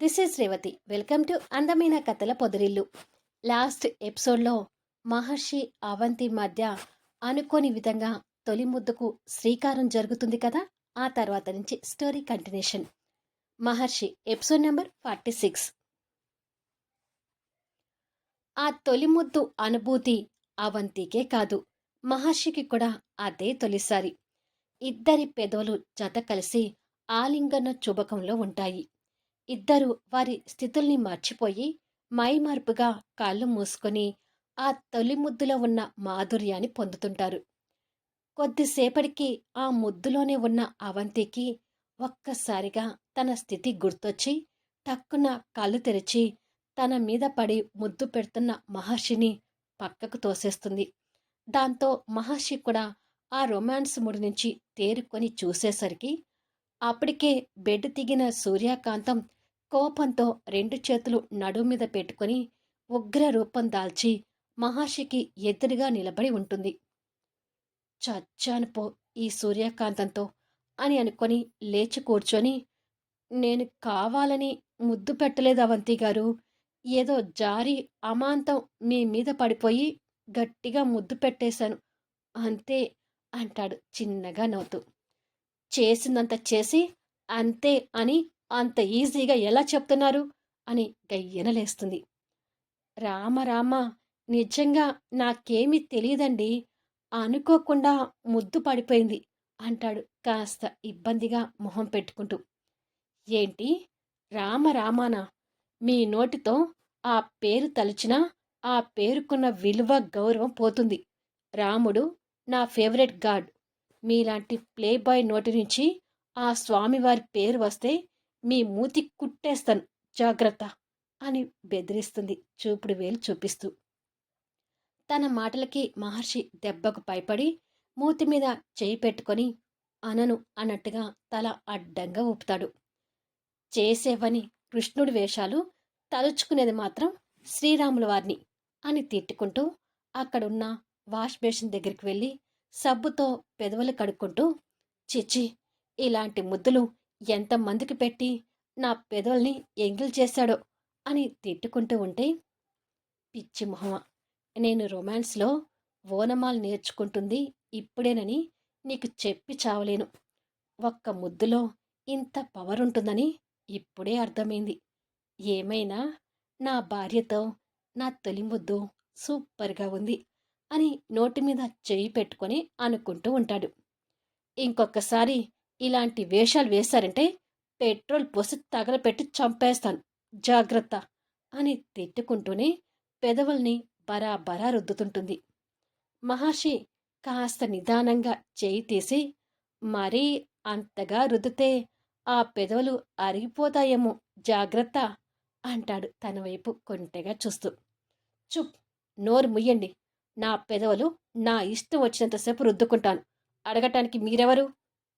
This is Revathi welcome to అందమైన కథల పొదరిల్లు last ఎపిసోడ్లో మహర్షి అవంతి మధ్య అనుకోని విధంగా తొలి ముద్దుకు శ్రీకారం జరుగుతుంది కదా? ఆ తర్వాత నుంచి story continuation Maharshi episode number forty six ఆ తొలి ముద్దు అనుభూతి అవంతికే కాదు మహర్షికి కూడా అదే తొలిసారి. ఇద్దరి పెదవులు జత కలిసి ఆలింగన చుబకంలో ఉంటాయి. ఇద్దరు వారి స్థితుల్ని మర్చిపోయి మైమార్పుగా కాళ్ళు మూసుకొని ఆ తొలి ముద్దులో ఉన్న మాధుర్యాన్ని పొందుతుంటారు. కొద్దిసేపటికి ఆ ముద్దులోనే ఉన్న అవంతికి ఒక్కసారిగా తన స్థితి గుర్తొచ్చి టక్కున కళ్ళు తెరిచి తన మీద పడి ముద్దు పెడుతున్న మహర్షిని పక్కకు తోసేస్తుంది. దాంతో మహర్షి కూడా ఆ రొమాన్స్ ముడి నుంచి తేరుకొని చూసేసరికి అప్పటికే బెడ్ దిగిన సూర్యకాంతం కోపంతో రెండు చేతులు నడుము మీద పెట్టుకుని ఉగ్ర రూపం దాల్చి మహర్షికి ఎదురుగా నిలబడి ఉంటుంది. చచ్చాను పో ఈ సూర్యకాంతంతో అని అనుకొని లేచి కూర్చొని నేను కావాలని ముద్దు పెట్టలేదు అవంతి గారు. ఏదో జారి అమాంతం మీ మీద పడిపోయి గట్టిగా ముద్దు పెట్టేశాను. అంతే అంటాడు చిన్నగా నవ్వుతూ. చేసిందంత చేసి అంతే అని అంత ఈజీగా ఎలా చెప్తున్నారు? అని గయ్యనలేస్తుంది రామ రామ నిజంగా నాకేమీ తెలియదండి అనుకోకుండా ముద్దు పడిపోయింది అంటాడు కాస్త ఇబ్బందిగా మొహం పెట్టుకుంటూ. ఏంటి? రామ రామానా? మీ నోటితో ఆ పేరు తలుచినా ఆ పేరుకున్న విలువ గౌరవం పోతుంది. రాముడు నా ఫేవరెట్ గాడ్. మీలాంటి ప్లేబాయ్ నోటి నుంచి ఆ స్వామివారి పేరు వస్తే మీ మూతి కుట్టేస్తాను. జాగ్రత్త అని బెదిరిస్తుంది. చూపుడు వేలు చూపిస్తూ. తన మాటలకి మహర్షి దెబ్బకు భయపడి మూతి మీద చేయి పెట్టుకొని అనను అన్నట్టుగా తల అడ్డంగా ఊపుతాడు. చేసేవని కృష్ణుడి వేషాలు తలుచుకునేది మాత్రం శ్రీరాముల వారిని అని తిట్టుకుంటూ అక్కడున్న వాష్ బేసిన్ దగ్గరికి వెళ్ళి సబ్బుతో పెదవులు కడుక్కుంటూ చిచ్చి ఇలాంటి ముద్దులు ఎంతమందికి పెట్టి నా పెదవుల్ని ఎంగిల్ చేశాడో అని తిట్టుకుంటూ ఉంటే పిచ్చి మొహమ. నేను రొమాన్స్లో ఓనమాలు నేర్చుకుంటుంది ఇప్పుడేనని నీకు చెప్పి చావలేను. ఒక్క ముద్దులో ఇంత పవర్ ఉంటుందని ఇప్పుడే అర్థమైంది. ఏమైనా నా భార్యతో నా తొలి ముద్దు సూపర్గా ఉంది అని నోటి మీద చెయ్యి పెట్టుకొని అనుకుంటూ ఉంటాడు. ఇంకొకసారి ఇలాంటి వేషాలు వేశారంటే పెట్రోల్ పోసి తగలపెట్టి చంపేస్తాను. జాగ్రత్త అని తిట్టుకుంటూనే పెదవుల్ని బరాబరా రుద్దుతుంటుంది. మహర్షి కాస్త నిదానంగా చేయి తీసి మరీ అంతగా రుద్దితే ఆ పెదవులు అరిగిపోతాయేమో జాగ్రత్త అంటాడు తన వైపు కొంటెగా చూస్తూ. చుప్ నోరు ముయ్యండి. నా పెదవులు నా ఇష్టం వచ్చినంతసేపు రుద్దుకుంటాను. అడగటానికి మీరెవరు?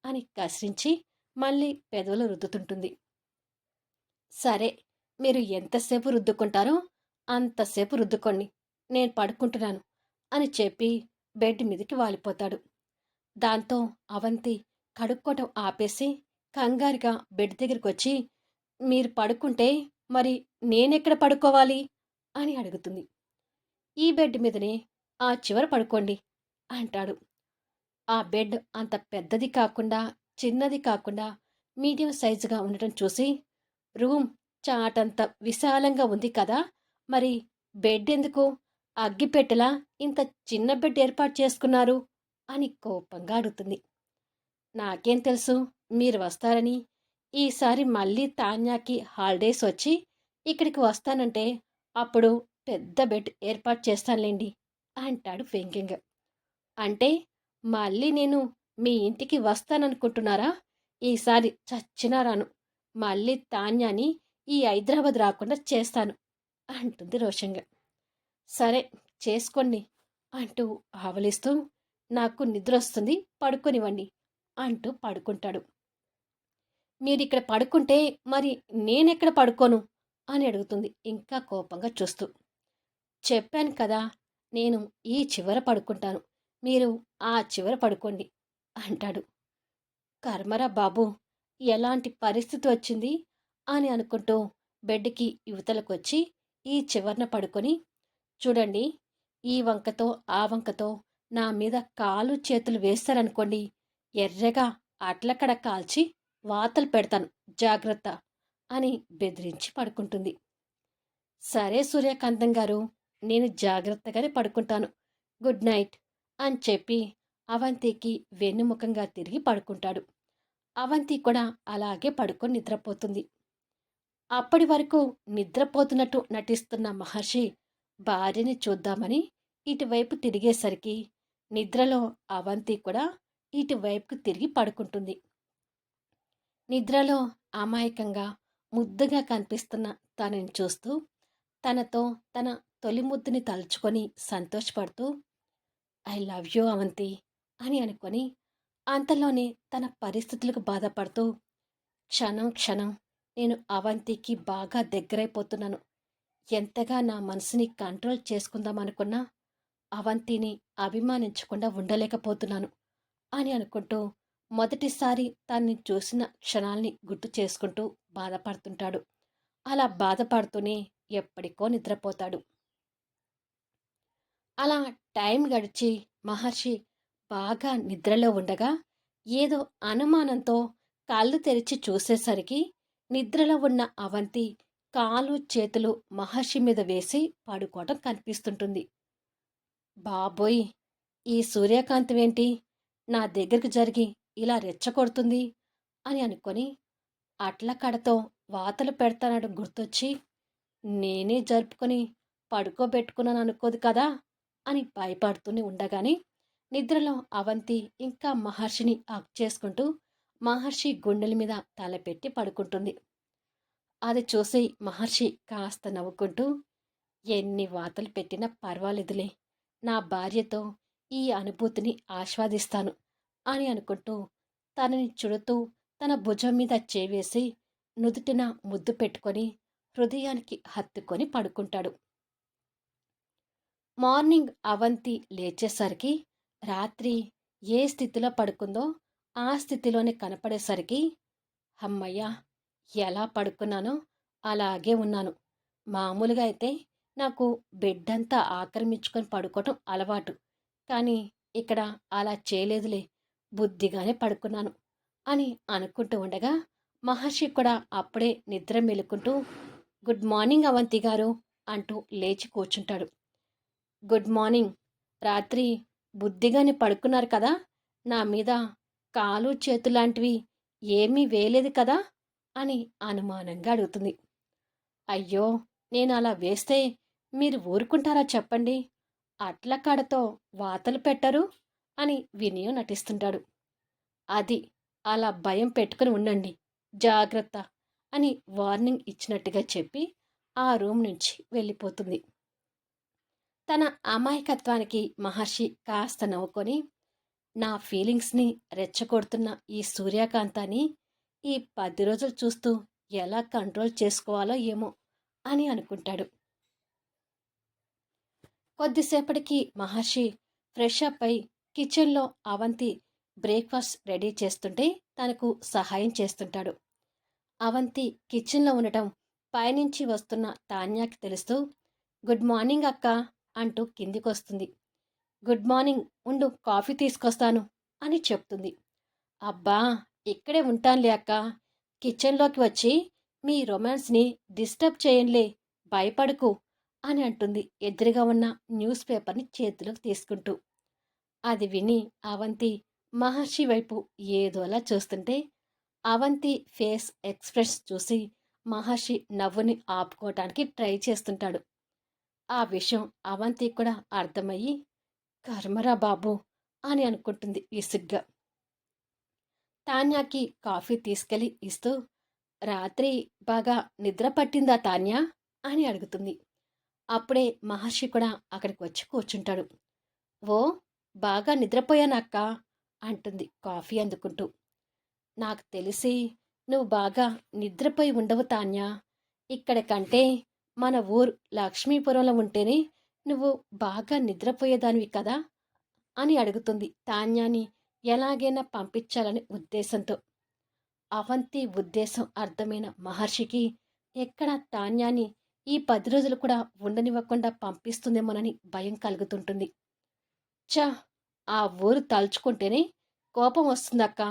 అని కసిరించి మళ్ళీ పెదవులు రుద్దుతుంటుంది. సరే మీరు ఎంతసేపు రుద్దుకుంటారో అంతసేపు రుద్దుకోండి నేను పడుకుంటున్నాను అని చెప్పి బెడ్ మీదకి వాలిపోతాడు. దాంతో అవంతి కడుక్కోవటం ఆపేసి కంగారుగా బెడ్ దగ్గరికి వచ్చి మీరు పడుకుంటే మరి నేనెక్కడ పడుకోవాలి? అని అడుగుతుంది. ఈ బెడ్ మీదనే ఆ చివర పడుకోండి అంటాడు. ఆ బెడ్ అంత పెద్దది కాకుండా చిన్నది కాకుండా మీడియం సైజుగా ఉండటం చూసి రూమ్ చాటంత విశాలంగా ఉంది కదా మరి బెడ్ ఎందుకు అగ్గిపెట్టెలా ఇంత చిన్న బెడ్ ఏర్పాటు చేసుకున్నారు? అని కోపంగా అడుగుతుంది. నాకేం తెలుసు మీరు వస్తారని. ఈసారి మళ్ళీ తాన్యాకి హాలిడేస్ వచ్చి ఇక్కడికి వస్తానంటే అప్పుడు పెద్ద బెడ్ ఏర్పాటు చేస్తానులేండి అంటాడు వెంకింగ్ అంటే మళ్ళీ నేను మీ ఇంటికి వస్తాననుకుంటున్నారా? ఈసారి చచ్చినా రాను. మళ్ళీ తాన్యాని ఈ హైదరాబాద్ రాకుండా చేస్తాను అంటుంది రోషంగా. సరే చేసుకోండి అంటూ ఆవలిస్తూ నాకు నిద్ర వస్తుంది పడుకొనివ్వండి అంటూ పడుకుంటాడు. మీరు ఇక్కడ పడుకుంటే మరి నేనెక్కడ పడుకోను? అని అడుగుతుంది ఇంకా కోపంగా చూస్తూ. చెప్పాను కదా నేను ఈ చివర పడుకుంటాను. మీరు ఆ చివర పడుకోండి అంటాడు. కర్మరా బాబు ఎలాంటి పరిస్థితి వచ్చింది? అని అనుకుంటూ బెడ్కి యువతలకొచ్చి ఈ చివరన పడుకొని చూడండి ఈ వంకతో ఆ వంకతో నా మీద కాలు చేతులు వేస్తారనుకోండి ఎర్రగా అట్లక్కడ కాల్చి వాతలు పెడతాను జాగ్రత్త అని బెదిరించి పడుకుంటుంది. సరే సూర్యకాంతం గారు నేను జాగ్రత్తగానే పడుకుంటాను. Good night. అని చెప్పి అవంతికి వెన్నుముఖంగా తిరిగి పడుకుంటాడు. అవంతి కూడా అలాగే పడుకొని నిద్రపోతుంది. అప్పటి వరకు నిద్రపోతున్నట్టు నటిస్తున్న మహర్షి భార్యని చూద్దామని ఇటువైపు తిరిగేసరికి నిద్రలో అవంతి కూడా ఇటువైపుకు తిరిగి పడుకుంటుంది. నిద్రలో అమాయకంగా ముద్దుగా కనిపిస్తున్న తనని చూస్తూ తనతో తన తొలి ముద్దుని తలుచుకొని సంతోషపడుతూ ఐ లవ్ యూ అవంతి అని అనుకొని అంతలోనే తన పరిస్థితులకు బాధపడుతూ క్షణం క్షణం నేను అవంతికి బాగా దగ్గరైపోతున్నాను. ఎంతగా నా మనసుని కంట్రోల్ చేసుకుందాం అనుకున్నా అవంతిని అభిమానించకుండా ఉండలేకపోతున్నాను అని అనుకుంటూ మొదటిసారి తన్ని చూసిన క్షణాల్ని గుర్తు చేసుకుంటూ బాధపడుతుంటాడు. అలా బాధపడుతూనే ఎప్పటికో నిద్రపోతాడు. అలా టైం గడిచి మహర్షి బాగా నిద్రలో ఉండగా ఏదో అనుమానంతో కళ్ళు తెరిచి చూసేసరికి నిద్రలో ఉన్న అవంతి కాలు చేతులు మహర్షి మీద వేసి పడుకోవటం కనిపిస్తుంటుంది. బాబోయ్! ఈ సూర్యకాంతమేంటి నా దగ్గరకు జరిగి ఇలా రెచ్చగొడుతుంది అని అనుకొని అట్ల కడతో వాతలు పెడతానడం గుర్తొచ్చి నేనే జరుపుకొని పడుకోబెట్టుకున్నాను అనుకోదు కదా! అని భయపడుతూనే ఉండగానే నిద్రలో అవంతి ఇంకా మహర్షిని అక్ చేసుకుంటూ మహర్షి గుండెల మీద తలపెట్టి పడుకుంటుంది. అది చూసి మహర్షి కాస్త నవ్వుకుంటూ ఎన్ని వాతలు పెట్టినా పర్వాలేదులే నా భార్యతో ఈ అనుభూతిని ఆస్వాదిస్తాను అని అనుకుంటూ తనని చుడుతూ తన భుజం మీద చేవేసి నుదుటిన ముద్దు పెట్టుకొని హృదయానికి హత్తుకొని పడుకుంటాడు. మార్నింగ్ అవంతి లేచేసరికి రాత్రి ఏ స్థితిలో పడుకుందో ఆ స్థితిలోనే కనపడేసరికి అమ్మయ్యా ఎలా పడుకున్నానో అలాగే ఉన్నాను. మామూలుగా అయితే నాకు బెడ్ అంతా ఆక్రమించుకొని పడుకోవటం అలవాటు. కానీ ఇక్కడ అలా చేయలేదులే బుద్ధిగానే పడుకున్నాను అని అనుకుంటూ ఉండగా మహర్షి కూడా అప్పుడే నిద్ర మెలుకుంటూ గుడ్ మార్నింగ్ అవంతి గారు అంటూ లేచి కూర్చుంటాడు. Good morning. రాత్రి బుద్ధిగానే పడుకున్నారు కదా? నా మీద కాలు చేతులాంటివి ఏమీ వేయలేదు కదా? అని అనుమానంగా అడుగుతుంది. అయ్యో నేను అలా వేస్తే మీరు ఊరుకుంటారా చెప్పండి? అట్ల కాడతో వాతలు పెట్టరు అని వినయం నటిస్తుంటాడు. అది అలా భయం పెట్టుకుని ఉండండి జాగ్రత్త అని వార్నింగ్ ఇచ్చినట్టుగా చెప్పి ఆ రూమ్ నుంచి వెళ్ళిపోతుంది. తన అమాయకత్వానికి మహర్షి కాస్త నవ్వుకొని నా ఫీలింగ్స్ని రెచ్చగొడుతున్న ఈ సూర్యకాంతాన్ని ఈ పది రోజులు చూస్తూ ఎలా కంట్రోల్ చేసుకోవాలో ఏమో అని అనుకుంటాడు. కొద్దిసేపటికి మహర్షి ఫ్రెష్ అప్ అయి కిచెన్లో అవంతి బ్రేక్ఫాస్ట్ రెడీ చేస్తుంటే తనకు సహాయం చేస్తుంటాడు. అవంతి కిచెన్లో ఉండటం పైనుంచి వస్తున్న తాన్యాకి తెలుస్తూ గుడ్ మార్నింగ్ అక్క. అంటూ కిందికొస్తుంది. గుడ్ మార్నింగ్ ఉండు కాఫీ తీసుకొస్తాను అని చెప్తుంది. అబ్బా ఇక్కడే ఉంటానులే అక్క. కిచెన్లోకి వచ్చి మీ రొమాన్స్ని డిస్టర్బ్ చేయంలే భయపడకు అని అంటుంది ఎదురుగా ఉన్న న్యూస్ పేపర్ని చేతిలోకి తీసుకుంటూ. అది విని అవంతి మహర్షి వైపు ఏదోలా చూస్తుంటే అవంతి ఫేస్ ఎక్స్ప్రెస్ చూసి మహర్షి నవ్వుని ఆపుకోవటానికి ట్రై చేస్తుంటాడు. ఆ విషయం అవంతి కూడా అర్థమయ్యి కర్మరా బాబు అని అనుకుంటుంది విసుగ్గా. తాన్యాకి కాఫీ తీసుకెళ్ళి ఇస్తూ రాత్రి బాగా నిద్ర పట్టిందా తాన్యా? అని అడుగుతుంది. అప్పుడే మహర్షి కూడా అక్కడికి వచ్చి కూర్చుంటాడు. ఓ బాగా నిద్రపోయానక్క అంటుంది కాఫీ అందుకుంటూ. నాకు తెలిసి నువ్వు బాగా నిద్రపోయి ఉండవు తాన్యా. ఇక్కడ కంటే మన ఊరు లక్ష్మీపురంలో ఉంటేనే నువ్వు బాగా నిద్రపోయేదానివి కదా? అని అడుగుతుంది తాన్యాని ఎలాగైనా పంపించాలని ఉద్దేశంతో. అవంతి ఉద్దేశం అర్థమైన మహర్షికి ఎక్కడ తాన్యాన్ని ఈ పది రోజులు కూడా ఉండనివ్వకుండా పంపిస్తుందేమోనని భయం కలుగుతుంటుంది. చా ఆ ఊరు తలుచుకుంటేనే కోపం వస్తుందక్క.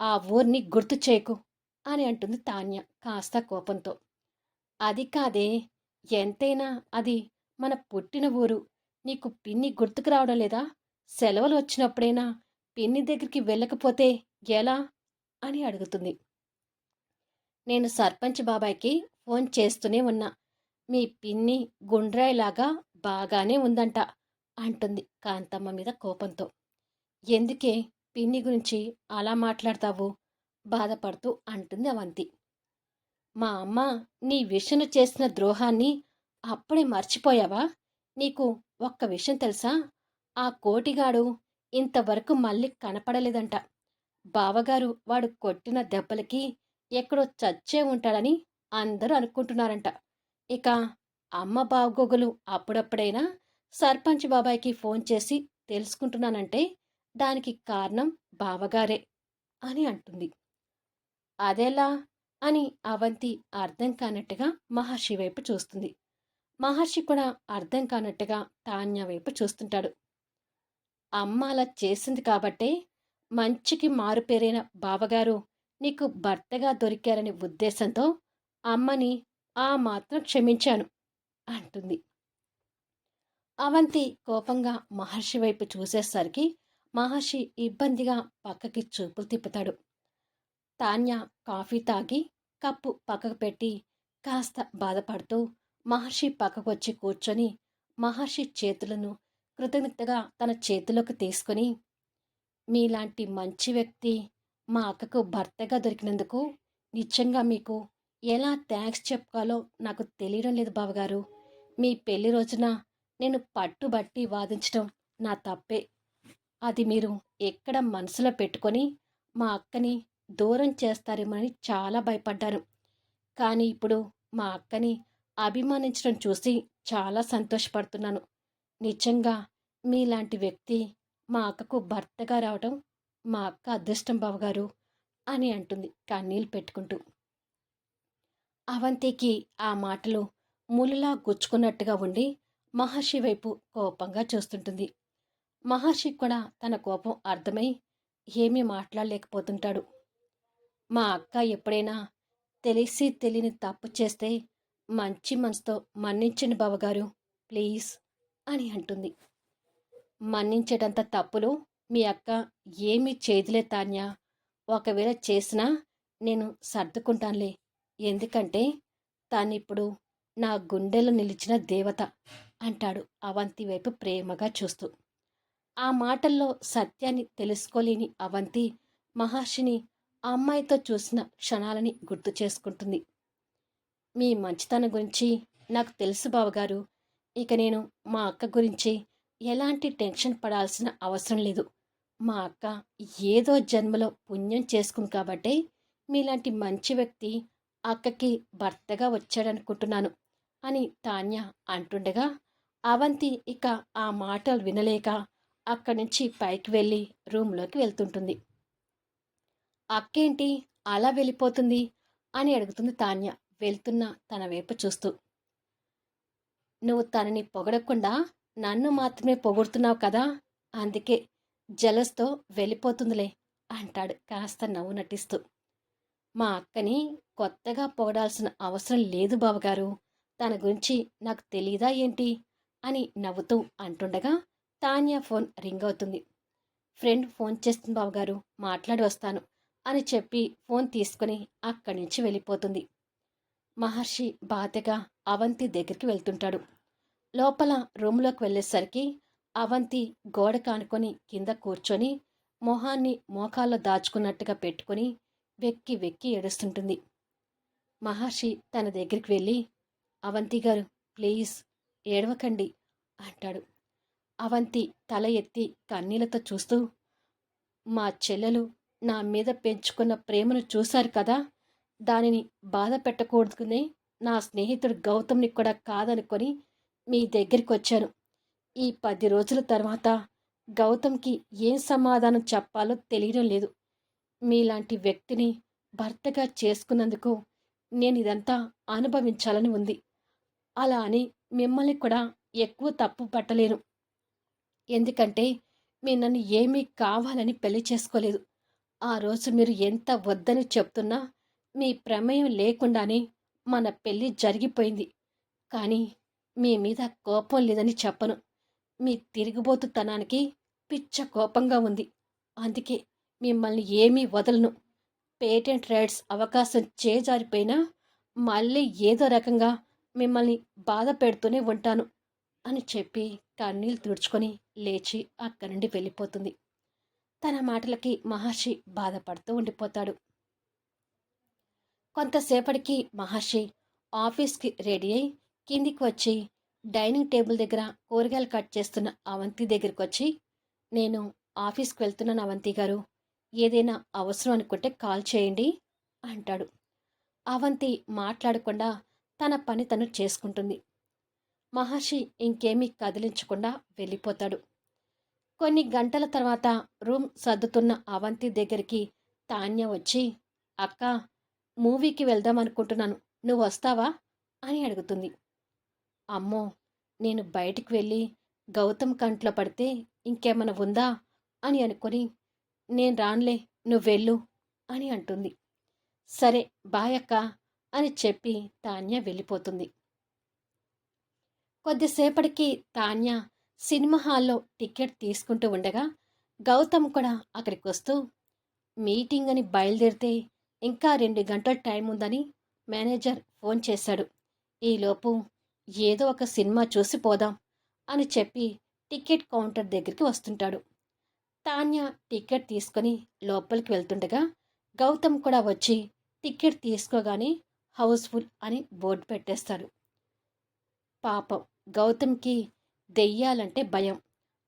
ఆ ఊరిని గుర్తు చేయకు అని అంటుంది తాన్య కాస్త కోపంతో. అది కాదే ఎంతైనా అది మన పుట్టిన ఊరు. నీకు పిన్ని గుర్తుకు రావడం లేదా? సెలవులు వచ్చినప్పుడైనా పిన్ని దగ్గరికి వెళ్ళకపోతే ఎలా? అని అడుగుతుంది. నేను సర్పంచ్ బాబాయ్కి ఫోన్ చేస్తూనే ఉన్నా. మీ పిన్ని గుండ్రాయిలాగా బాగానే ఉందంట అంటుంది కాంతమ్మ మీద కోపంతో. ఎందుకే? పిన్ని గురించి అలా మాట్లాడతావు? బాధపడుతూ అంటుంది అవంతి. మా అమ్మ నీ విషను చేసిన ద్రోహాన్ని అప్పుడే మర్చిపోయావా? నీకు ఒక్క విషయం తెలుసా? ఆ కోటిగాడు ఇంతవరకు మళ్ళీ కనపడలేదంట. బావగారు వాడు కొట్టిన దెబ్బలకి ఎక్కడో చచ్చే ఉంటాడని అందరూ అనుకుంటున్నారంట. ఇక అమ్మ బాగోగులు అప్పుడప్పుడైనా సర్పంచ్ బాబాయ్కి ఫోన్ చేసి తెలుసుకుంటున్నానంటే దానికి కారణం బావగారే అని అంటుంది. అదెలా అని అవంతి అర్థం కానట్టుగా మహర్షి వైపు చూస్తుంది. మహర్షి కూడా అర్థం కానట్టుగా తాన్య వైపు చూస్తుంటాడు. అమ్మ అలా చేసింది కాబట్టే మంచికి మారుపేరైన బావగారు నీకు భర్తగా దొరికారనే ఉద్దేశంతో అమ్మని ఆ మాత్రం క్షమించాను అంటుంది. అవంతి కోపంగా మహర్షి వైపు చూసేసరికి మహర్షి ఇబ్బందిగా పక్కకి చూపులు తిప్పుతాడు. తాన్య కాఫీ తాగి కప్పు పక్కకు పెట్టి కాస్త బాధపడుతూ మహర్షి పక్కకొచ్చి కూర్చొని మహర్షి చేతులను కృతజ్ఞతగా తన చేతిలోకి తీసుకొని మీలాంటి మంచి వ్యక్తి మా అక్కకు భర్తగా దొరికినందుకు నిజంగా మీకు ఎలా థ్యాంక్స్ చెప్పుకోవాలో నాకు తెలియడం లేదు బావగారు. మీ పెళ్ళి రోజున నేను పట్టుబట్టి వాదించడం నా తప్పే. అది మీరు ఎక్కడ మనసులో పెట్టుకొని మా అక్కని దూరం చేస్తారేమని చాలా భయపడ్డాను. కానీ ఇప్పుడు మా అక్కని అభిమానించడం చూసి చాలా సంతోషపడుతున్నాను. నిజంగా మీలాంటి వ్యక్తి మా అక్కకు భర్తగా రావడం మా అక్క అదృష్టం బావగారు అని అంటుంది కన్నీళ్ళు పెట్టుకుంటూ. అవంతికి ఆ మాటలు ములులా గుచ్చుకున్నట్టుగా ఉండి మహర్షి వైపు కోపంగా చూస్తుంటుంది. మహర్షి కూడా తన కోపం అర్థమై ఏమీ మాట్లాడలేకపోతుంటాడు. మా అక్క ఎప్పుడైనా తెలిసి తెలియని తప్పు చేస్తే మంచి మనసుతో మన్నించండి బావగారు ప్లీజ్ అని అంటుంది. మన్నించేటంత తప్పులు మీ అక్క ఏమీ చేదులే తాన్యా. ఒకవేళ చేసినా నేను సర్దుకుంటానులే. ఎందుకంటే తానిప్పుడు నా గుండెలో నిలిచిన దేవత అంటాడు అవంతి వైపు ప్రేమగా చూస్తూ. ఆ మాటల్లో సత్యాన్ని తెలుసుకోలేని అవంతి మహర్షిని ఆ అమ్మాయితో చూసిన క్షణాలని గుర్తు చేసుకుంటుంది. మీ మంచితనం గురించి నాకు తెలుసు బావగారు. ఇక నేను మా అక్క గురించి ఎలాంటి టెన్షన్ పడాల్సిన అవసరం లేదు. మా అక్క ఏదో జన్మలో పుణ్యం చేసుకుంది కాబట్టి మీలాంటి మంచి వ్యక్తి అక్కకి భర్తగా వచ్చాడనుకుంటున్నాను అని తాన్య అంటుండగా అవంతి ఇక ఆ మాటలు వినలేక అక్కడి నుంచి పైకి వెళ్ళి రూమ్లోకి వెళ్తుంటుంది. అక్కేంటి? అలా వెళ్ళిపోతుంది అని అడుగుతుంది తాన్య వెళ్తున్న తన వైపు చూస్తూ. నువ్వు తనని పొగడకుండా నన్ను మాత్రమే పొగుడుతున్నావు కదా? అందుకే జలస్తో వెళ్ళిపోతుందిలే అంటాడు కాస్త నవ్వు నటిస్తూ. మా అక్కని కొత్తగా పొగడాల్సిన అవసరం లేదు బావగారు. తన గురించి నాకు తెలీదా ఏంటి? అని నవ్వుతూ అంటుండగా తాన్యా ఫోన్ రింగ్ అవుతుంది. ఫ్రెండ్ ఫోన్ చేస్తుంది బావగారు మాట్లాడి వస్తాను. అని చెప్పి ఫోన్ తీసుకుని అక్కడి నుంచి వెళ్ళిపోతుంది. మహర్షి బాధగా అవంతి దగ్గరికి వెళ్తుంటాడు. లోపల రూమ్లోకి వెళ్ళేసరికి అవంతి గోడ కానుకొని కింద కూర్చొని మొహాన్ని మోకాల్లో దాచుకున్నట్టుగా పెట్టుకుని వెక్కి వెక్కి ఏడుస్తుంటుంది. మహర్షి తన దగ్గరికి వెళ్ళి అవంతి గారు ప్లీజ్ ఏడవకండి అంటాడు. అవంతి తల ఎత్తి కన్నీళ్ళతో చూస్తూ మా చెల్లెలు నా మీద పెంచుకున్న ప్రేమను చూశారు కదా? దానిని బాధ పెట్టకూడదుకునే నా స్నేహితుడు గౌతమ్ని కూడా కాదనుకొని మీ దగ్గరికి వచ్చాను. ఈ పది రోజుల తర్వాత గౌతమ్కి ఏం సమాధానం చెప్పాలో తెలియడం లేదు. మీలాంటి వ్యక్తిని భర్తగా చేసుకున్నందుకు నేను ఇదంతా అనుభవించాలని ఉంది. అలా అని మిమ్మల్ని కూడా ఎక్కువ తప్పు పట్టలేను. ఎందుకంటే మీరు నన్ను ఏమీ కావాలని పెళ్ళి చేసుకోలేదు. ఆ రోజు మీరు ఎంత వద్దని చెప్తున్నా మీ ప్రమేయం లేకుండానే మన పెళ్ళి జరిగిపోయింది. కానీ మీ మీద కోపం లేదని చెప్పను. మీ తిరిగిపోతుతనానికి పిచ్చ కోపంగా ఉంది. అందుకే మిమ్మల్ని ఏమీ వదలను. పేటెంట్ రైట్స్ అవకాశం చేజారిపోయినా మళ్ళీ ఏదో రకంగా మిమ్మల్ని బాధ పెడుతూనే ఉంటాను అని చెప్పి కన్నీళ్ళు తుడుచుకొని లేచి అక్కడి నుండి వెళ్ళిపోతుంది. తన మాటలకి మహర్షి బాధపడుతూ ఉండిపోతాడు. కొంతసేపటికి మహర్షి ఆఫీస్కి రెడీ అయి కిందికి వచ్చి డైనింగ్ టేబుల్ దగ్గర కూరగాయలు కట్ చేస్తున్న అవంతి దగ్గరికి వచ్చి నేను ఆఫీస్కి వెళ్తున్నాను అవంతి గారు. ఏదైనా అవసరం అనుకుంటే కాల్ చేయండి అంటాడు. అవంతి మాట్లాడకుండా తన పని తను చేసుకుంటుంది. మహర్షి ఇంకేమీ కదిలించకుండా వెళ్ళిపోతాడు. కొన్ని గంటల తర్వాత రూమ్ సర్దుతున్న అవంతి దగ్గరికి తాన్య వచ్చి అక్క మూవీకి వెళ్దాం అనుకుంటున్నాను. నువ్వు వస్తావా? అని అడుగుతుంది. అమ్మో నేను బయటికి వెళ్ళి గౌతమ్ కంట్లో పడితే ఇంకేమైనా ఉందా? అని అనుకొని నేను రానులే నువ్వు వెళ్ళు అని అంటుంది. సరే బాయ్ అని చెప్పి తాన్య వెళ్ళిపోతుంది. కొద్దిసేపటికి తాన్య సినిమా హాల్లో టికెట్ తీసుకుంటూ ఉండగా గౌతమ్ కూడా అక్కడికి వస్తూ మీటింగ్ అని బయలుదేరితే ఇంకా రెండు గంటల టైం ఉందని మేనేజర్ ఫోన్ చేశాడు. ఈలోపు ఏదో ఒక సినిమా చూసి పోదాం అని చెప్పి టికెట్ కౌంటర్ దగ్గరికి వస్తుంటాడు. తాన్య టికెట్ తీసుకొని లోపలికి వెళ్తుండగా గౌతమ్ కూడా వచ్చి టికెట్ తీసుకోగానే హౌస్ఫుల్ అని బోర్డు పెట్టేస్తాడు. పాపం గౌతమ్కి దెయ్యాలంటే భయం.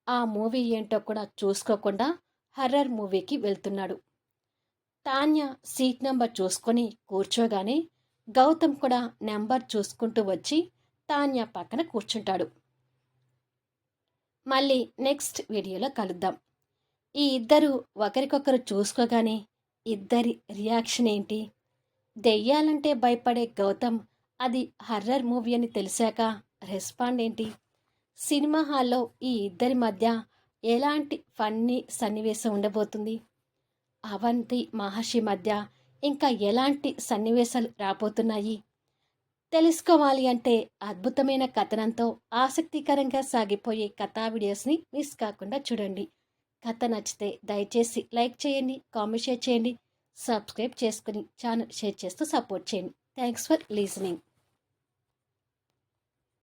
ఆ మూవీ ఏంటో కూడా చూసుకోకుండా హర్రర్ మూవీకి వెళ్తున్నాడు. తాన్య సీట్ నెంబర్ చూసుకొని కూర్చోగానే గౌతమ్ కూడా నెంబర్ చూసుకుంటూ వచ్చి తాన్య పక్కన కూర్చుంటాడు. మళ్ళీ నెక్స్ట్ వీడియోలో కలుద్దాం. ఈ ఇద్దరు ఒకరికొకరు చూసుకోగానే ఇద్దరి రియాక్షన్ ఏంటి? దెయ్యాలంటే భయపడే గౌతమ్ అది హర్రర్ మూవీ అని తెలిసాక రెస్పాండ్ ఏంటి? సినిమా హాల్లో ఈ ఇద్దరి మధ్య ఎలాంటి ఫన్నీ సన్నివేశం ఉండబోతుంది? అవంతి మహర్షి మధ్య ఇంకా ఎలాంటి సన్నివేశాలు రాబోతున్నాయి? తెలుసుకోవాలి అంటే అద్భుతమైన కథనంతో ఆసక్తికరంగా సాగిపోయే కథా వీడియోస్ని మిస్ కాకుండా చూడండి. కథ నచ్చితే దయచేసి లైక్ చేయండి కామెంట్ షేర్ చేయండి సబ్స్క్రైబ్ చేసుకుని ఛానల్ షేర్ చేస్తూ సపోర్ట్ చేయండి. Thanks for listening.